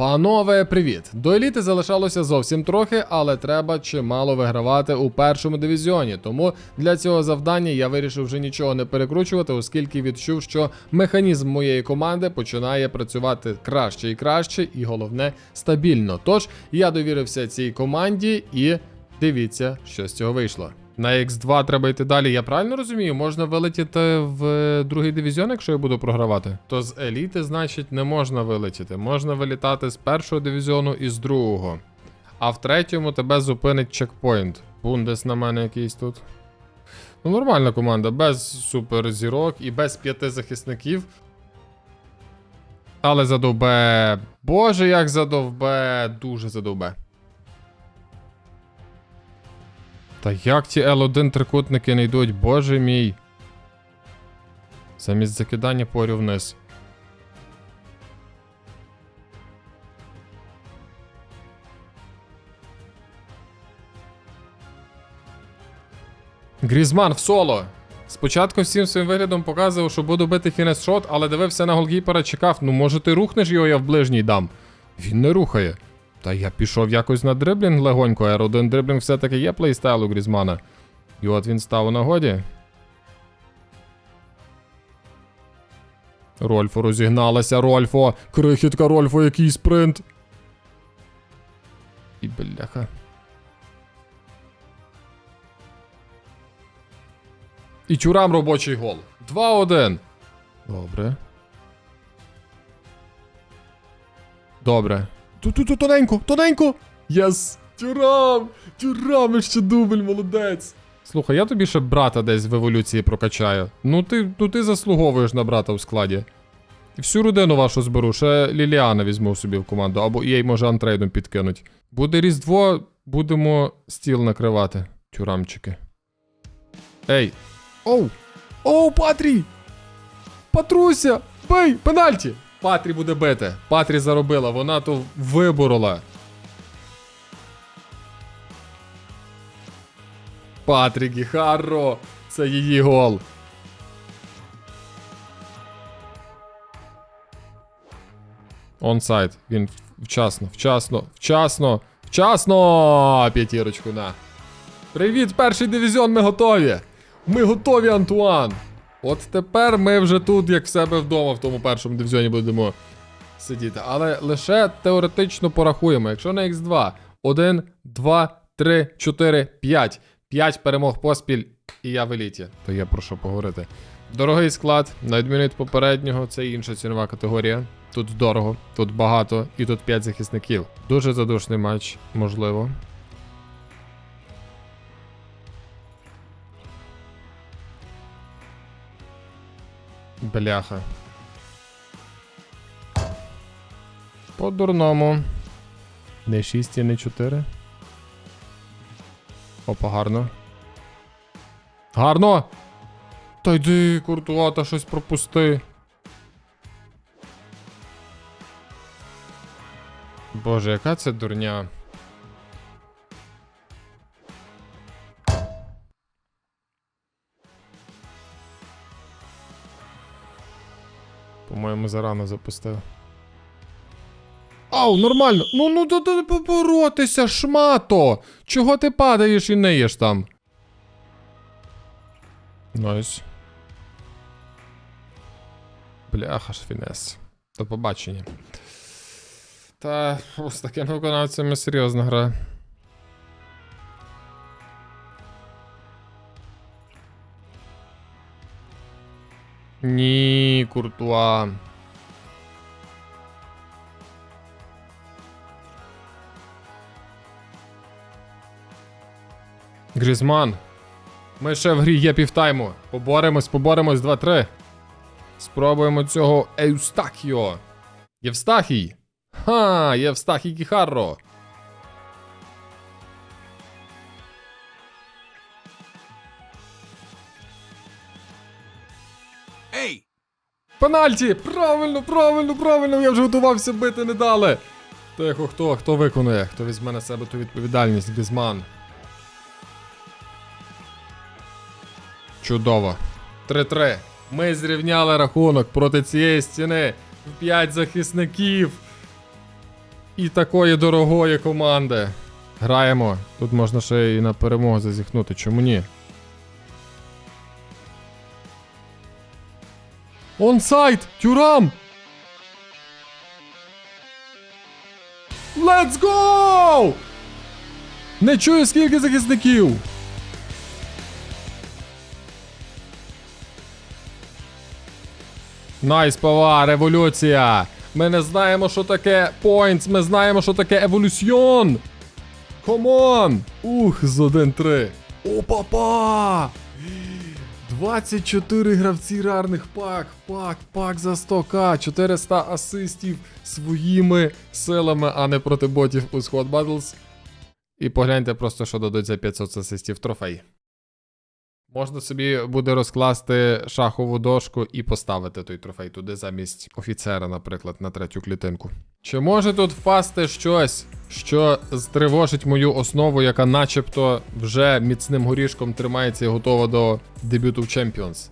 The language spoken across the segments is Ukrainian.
Панове, привіт! До еліти залишалося зовсім трохи, але треба чимало вигравати у першому дивізіоні. Тому для цього завдання я вирішив вже нічого не перекручувати, оскільки відчув, що механізм моєї команди починає працювати краще і краще, і головне стабільно. Тож я довірився цій команді і дивіться, що з цього вийшло. На X2 треба йти далі. Я правильно розумію, можна вилетіти в другий дивізіон, якщо я буду програвати. То з еліти, значить, не можна вилетіти. Можна вилітати з першого дивізіону і з другого. А в третьому тебе зупинить чекпоінт. Бундес на мене якийсь тут. Ну, нормальна команда, без суперзірок і без п'яти захисників. Але задовбе. Боже, як задовбе, дуже задовбе. Та як ті L1 трикутники не йдуть, боже мій. Замість закидання порю вниз. Грізман в соло. Спочатку всім своїм виглядом показував, що буду бити фінес шот, але дивився на голкіпера, чекав, ну може ти рухнеш його, я в ближній дам. Він не рухає. Та я пішов якось на дриблінг легонько, а R1 дриблінг все-таки є плейстайл у Грізмана. І от він став у нагоді. Рольфо розігналася, Рольфо! Крихітка Рольфо, який спринт! І бляха. І чурам робочий гол. 2-1. Добре. Добре. Ту-ту-ту, тоненько, тоненько! Єс! Тюрам! Тюрам, ще дубль, молодець! Слухай, я тобі ще брата десь в еволюції прокачаю. Ну ти, ну ти заслуговуєш на брата в складі. І всю родину вашу зберу, ще Ліліана візьму собі в команду, або їй може антрейдом підкинуть. Буде Різдво, будемо стіл накривати. Тюрамчики. Ей! Оу! Оу, Патрій! Патруся! Бей! Пенальті! Патрі буде бити. Патрі заробила, вона то виборола. Патрі Гіхарро! Це її гол. Онсайд. Він вчасно, вчасно, вчасно, вчасно! П'ятірочку на. Привіт, перший дивізіон, ми готові! Ми готові, Антуан! От тепер ми вже тут, як в себе вдома, в тому першому дивізіоні будемо сидіти. Але лише теоретично порахуємо. Якщо на X2 1, 2, 3, 4, 5. 5 перемог поспіль, і я в еліті. То є про що поговорити. Дорогий склад, на відміну від попереднього, це інша цінова категорія. Тут дорого, тут багато, і тут 5 захисників. Дуже задушний матч, можливо. Бляха. По-дурному. Не 6 і не 4. Опа, гарно. Гарно! Та йди, Куртуа, та щось пропусти. Боже, яка це дурня. Зарано запустив. Ау, нормально. Ну ну то то поборотися, шмато. Чого ти падаєш і неєш там? Найс. Бляха ж фінес. До побачення. Та фу, з такими виконавцями серйозна гра. Ні, Куртуа. Грізман. Ми ще в грі є півтайму. Поборемось, поборемось 2-3. Спробуємо цього Еустахіо. Євстахій. Ха, Євстахій Кіхарро. Ей! Пенальті! Правильно, правильно, правильно! Я вже готувався бити, не дали. Тихо, хто? Хто виконує? Хто візьме на себе ту відповідальність? Грізман. Чудово. 3-3. Ми зрівняли рахунок проти цієї стіни. 5 захисників. і такої дорогої команди. Граємо. Тут можна ще і на перемогу зазіхнути. Чому ні? Онсайд! Тюрам! Let's go! Не чую скільки захисників. Найс, пава, революція. Ми не знаємо, що таке points, ми знаємо, що таке еволюціон. Комон! Ух, з 1-3. О, папа! 24 гравці рарних пак, пак, пак за 100к, 400 асистів своїми силами, а не проти ботів у Squad Battles. І погляньте просто, що дадуть за 500 асистів трофей. Можна собі буде розкласти шахову дошку і поставити той трофей туди замість офіцера, наприклад, на третю клітинку. Чи може тут впасти щось, що стривожить мою основу, яка начебто вже міцним горішком тримається і готова до дебюту в Champions?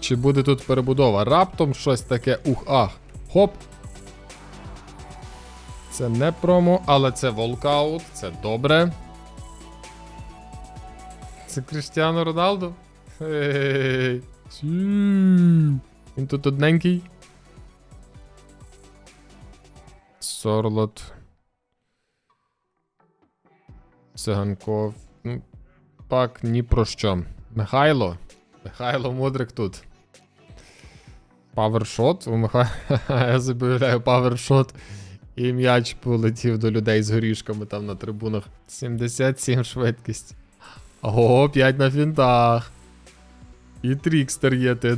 Чи буде тут перебудова? Раптом щось таке ух-ах. Хоп. Це не промо, але це волкаут, це добре. Це Кріштіано Роналду? Хей. Він тут одненький. Сорлот. Циганков. Ну, пак ні про що. Михайло. Михайло Мудрик тут. Павершот? У Миха... Я собі уявляю павершот. І м'яч полетів до людей з горішками там на трибунах. 77 швидкість. Ого, 5 на фінтах. І трікстер є, ти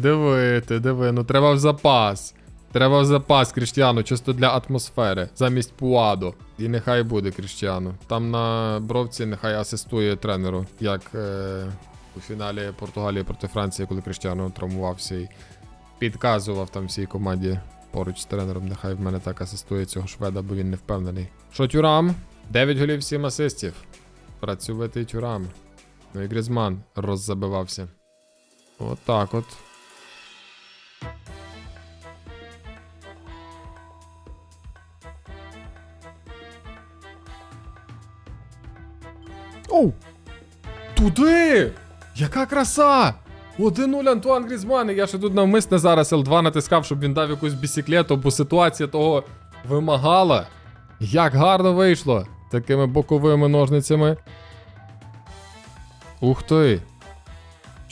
диви. Ну треба в запас. Треба в запас Кріштіану, чисто для атмосфери, замість Пуадо. І нехай буде Кріштіану. Там на бровці нехай асистує тренеру, як е, у фіналі Португалії проти Франції, коли Кріштіану травмувався і підказував там всій команді поруч з тренером. Нехай в мене так асистує цього шведа, бо він не впевнений. Що тюрам? 9 голів 7 асистів. Працювати тюрам. Ну і Грізман роззабивався. Отак от. Оу! Туди! Яка краса! 1-0 Антуан Грізман, я ще тут навмисне зараз L2 натискав, щоб він дав якусь бісіклету, бо ситуація того вимагала. Як гарно вийшло! Такими боковими ножницями. Ух ти!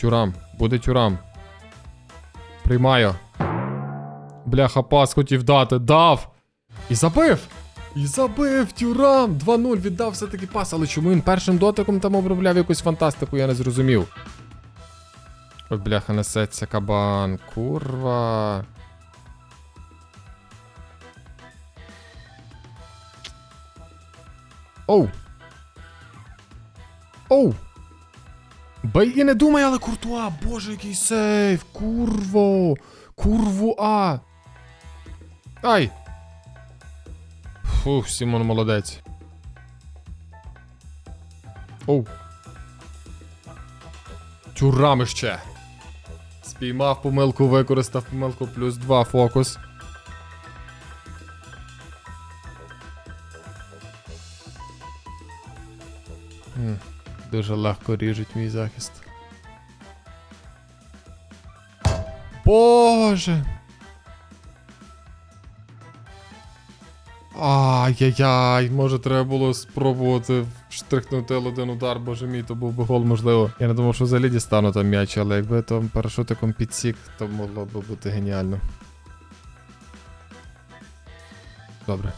Тюрам, буде тюрам. Приймаю. Бляха, пас хотів дати. Дав! І забив! І забив тюрам! 2-0 віддав все-таки пас, але чому він першим дотиком там обробляв якусь фантастику, я не зрозумів. Ой, бляха, несеться кабан. Курва. Оу. Оу. Бей і не думай, але куртуа, боже, який сейф. Курво. Курву А. Ай. Фух, Сімон молодець. Оу. Тюрамище. Спіймав помилку, використав помилку плюс 2 фокус. Дуже легко ріжуть мій захист. Боже. Ай-яй-яй, може треба було спробувати штрихнути один удар, боже мій, то був би гол, можливо. Я не думав, що взагалі дістану там м'яч, але якби там парашутиком підсік, то могло би бути геніально. Добре.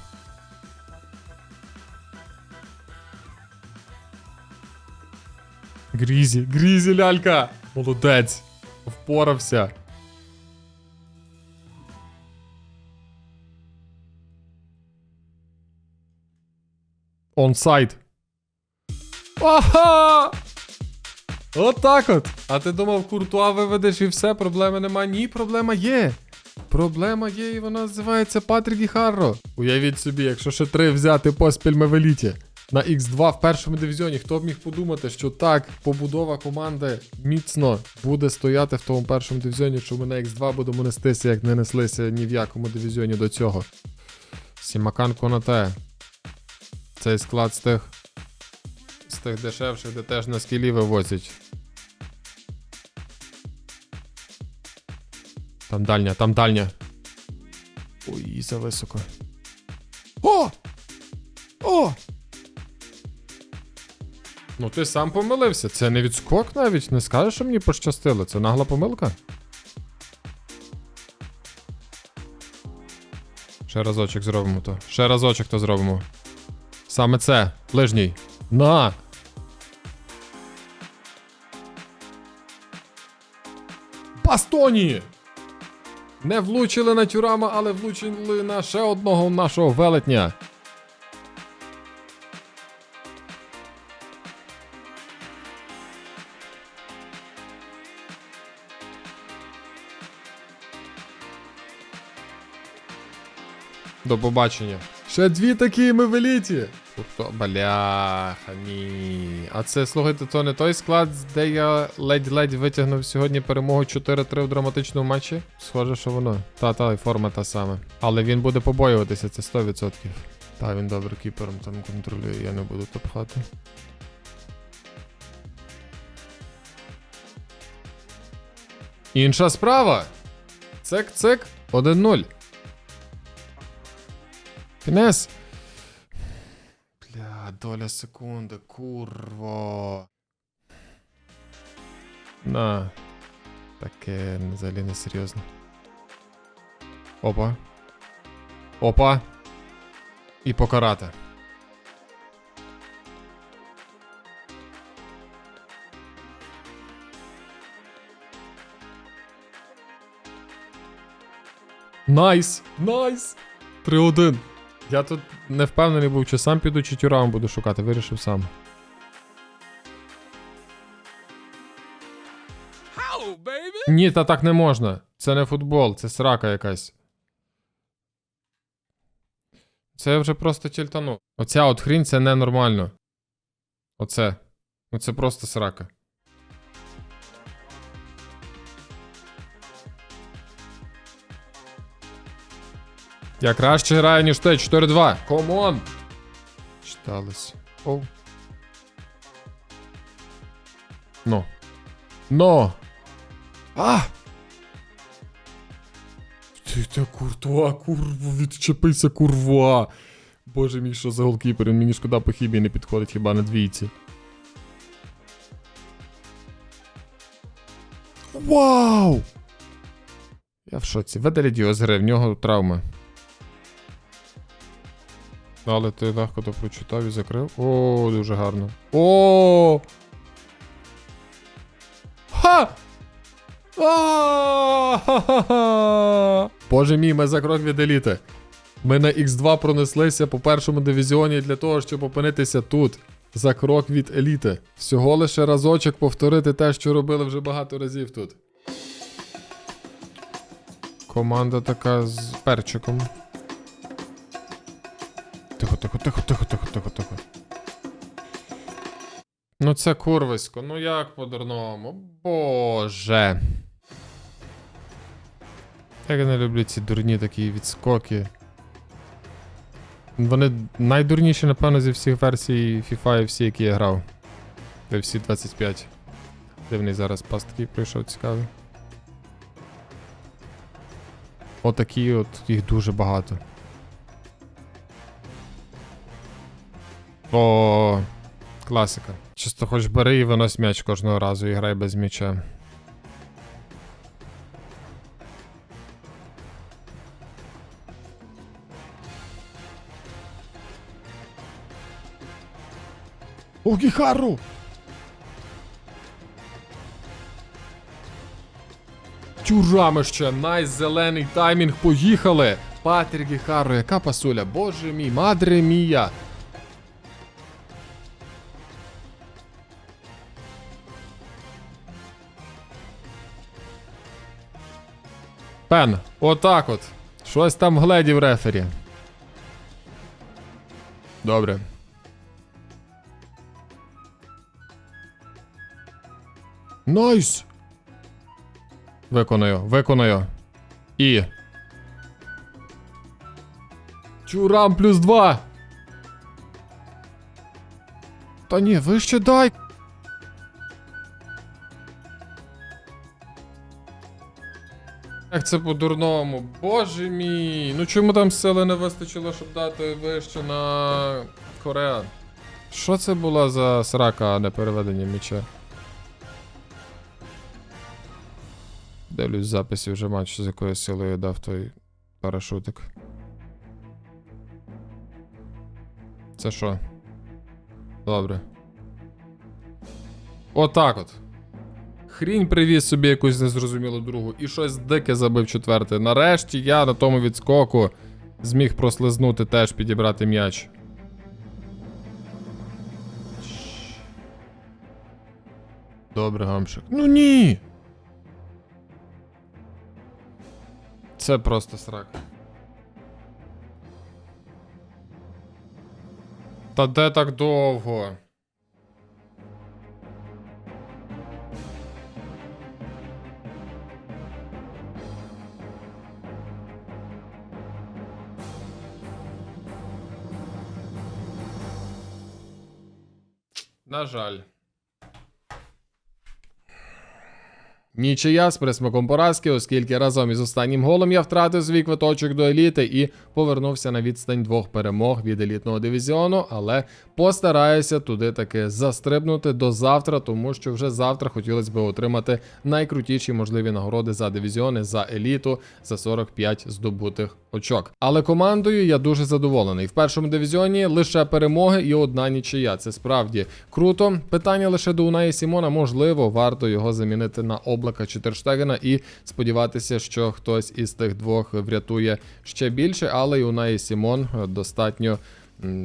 Грізі, Грізі, лялька! Молодець! Впорався. Онсайд. Ага! Отак от. А ти думав, куртуа виведеш і все, проблеми нема. Ні, проблема є. Проблема є, і вона називається Патрік і Харро. Уявіть собі, якщо ще три взяти поспіль ми в еліті. На X2 в першому дивізіоні. Хто б міг подумати, що так побудова команди міцно буде стояти в тому першому дивізіоні, що ми на X2 будемо нестися, як не неслися ні в якому дивізіоні до цього. Сімакан Конате. цей склад з тих. З тих дешевших, де теж на скілі вивозять. Там дальня, там дальня. Ой, за високо. О! О! Ну ти сам помилився. Це не відскок навіть. Не скажеш, що мені пощастило. Це нагла помилка. Ще разочок зробимо то. Ще разочок то зробимо. Саме це. Ближній. На! Бастоні! Не влучили на тюрама, але влучили на ще одного нашого велетня. До побачення. Ще дві такі ми в еліті. Тобто, бляха, ні. А це, слухайте, то не той склад, де я ледь-ледь витягнув сьогодні перемогу 4-3 в драматичному матчі. Схоже, що воно. Та, та, і форма та сама. Але він буде побоюватися, це 100%. Та, він добре кіпером там контролює, я не буду то пхати. Інша справа. Цек-цек, 1-0. Фінес. Бля, доля секунди, курво. На. Таке взагалі не серйозно. Опа. Опа. І покарати. Найс! Найс! 3-1. Я тут не впевнений був, чи сам піду, чи тюрам буду шукати, вирішив сам. Ні, та так не можна. Це не футбол, це срака якась. Це я вже просто тільтанув. Оця от хрінь це ненормально. Оце. Ну це просто срака. Я краще граю, ніж ти. 4-2. Комон! Читалось. Оу. Ну. Но. А! Ти та куртуа, курва, відчепися, курва. Боже мій, що за голкіпер, мені шкода по хібі не підходить хіба на двійці. Вау! Я в шоці. Веделі Діозгре, в нього травма. Але ти легко то прочитав і закрив. О, дуже гарно. О! Ха! А-ха-ха-ха! Боже мій, ми за крок від еліти. Ми на X2 пронеслися по першому дивізіоні для того, щоб опинитися тут. За крок від еліти. Всього лише разочок повторити те, що робили вже багато разів тут. Команда така з перчиком. Тихо, тихо, тихо, тихо, тихо, тихо. Ну це курвисько, ну як по-дурному? Боже. Як я не люблю ці дурні такі відскоки. Вони найдурніші, напевно, зі всіх версій FIFA і всі, які я грав. Де всі 25. Дивний зараз пас такий прийшов цікавий. Отакі от їх дуже багато. О, класика. Чисто хоч бери і винось м'яч кожного разу і грай без м'яча. Огіхару! Тюрами ще, найс, зелений таймінг, поїхали! Патрік Гіхару, яка пасуля, боже мій, мадре мія! Пен, отак от. Щось там гледів рефері. Добре. Найс! Виконую, виконую. І. Чурам плюс два. Та ні, вище дай. Як це по-дурному? Боже мій. Ну чому там сили не вистачило, щоб дати вище на Кореан? Що це була за срака, а не переведення м'яча? Дивлюсь записі вже матчу, з якою силою дав той парашутик. Це що? Добре. Отак от. Хрінь привіз собі якусь незрозумілу другу і щось дике забив четверте. Нарешті я на тому відскоку зміг прослизнути теж підібрати м'яч. Добре, гамшик. Ну ні. Це просто срак. Та де так довго? На жаль. Нічия з присмаком поразки, оскільки разом із останнім голом я втратив свій квиточок до еліти і повернувся на відстань двох перемог від елітного дивізіону, але постараюся туди таки застрибнути до завтра, тому що вже завтра хотілося б отримати найкрутіші можливі нагороди за дивізіони, за еліту, за 45 здобутих очок. Але командою я дуже задоволений. В першому дивізіоні лише перемоги і одна нічия. Це справді круто. Питання лише до Унаї Сімона. Можливо, варто його замінити на облака чи Терштегена і сподіватися, що хтось із тих двох врятує ще більше, але і неї Сімон достатньо.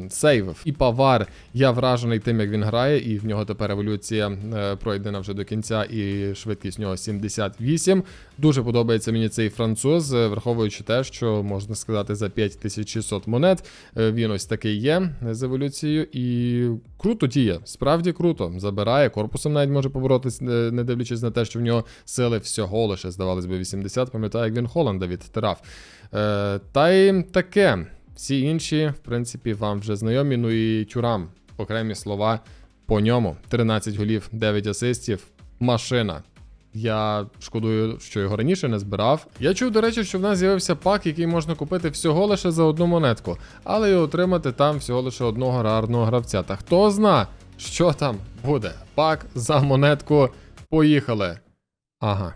Сейвив і Павар. Я вражений тим, як він грає, і в нього тепер еволюція е, пройдена вже до кінця, і швидкість в нього 78. Дуже подобається мені цей француз, е, враховуючи те, що можна сказати за 5600 монет. е, Він ось такий є з еволюцією, і круто діє. Справді круто. Забирає корпусом, навіть може поборотись, не дивлячись на те, що в нього сили всього лише здавалось би 80. Пам'ятаю, як він Холланда відтирав. Та й таке. Всі інші, в принципі, вам вже знайомі. Ну і тюрам, окремі слова по ньому. 13 голів, 9 асистів. Машина. Я шкодую, що його раніше не збирав. Я чув, до речі, що в нас з'явився пак, який можна купити всього лише за одну монетку, але й отримати там всього лише одного рарного гравця. Та хто зна, що там буде? Пак за монетку. Поїхали. Ага.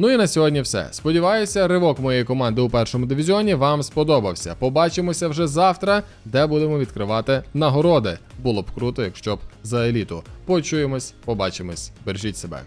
Ну і на сьогодні все. Сподіваюся, ривок моєї команди у першому дивізіоні вам сподобався. Побачимося вже завтра, де будемо відкривати нагороди. Було б круто, якщо б за еліту. Почуємось, побачимось. Бережіть себе.